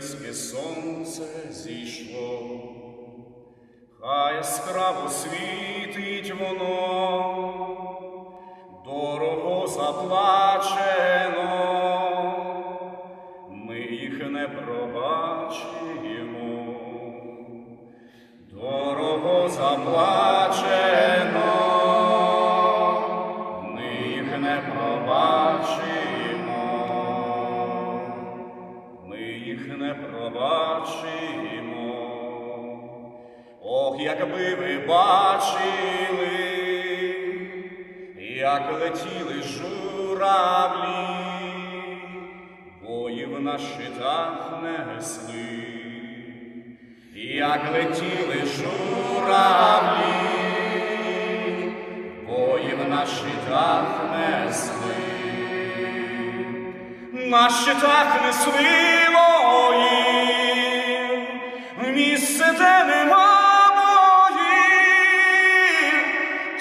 українське сонце зійшло, хай яскраво світить воно, дорого заплачено. Якби ви бачили, як летіли журавлі, боїв на щитах несли, як летіли журавлі, боїв на щитах несли, на щитах несли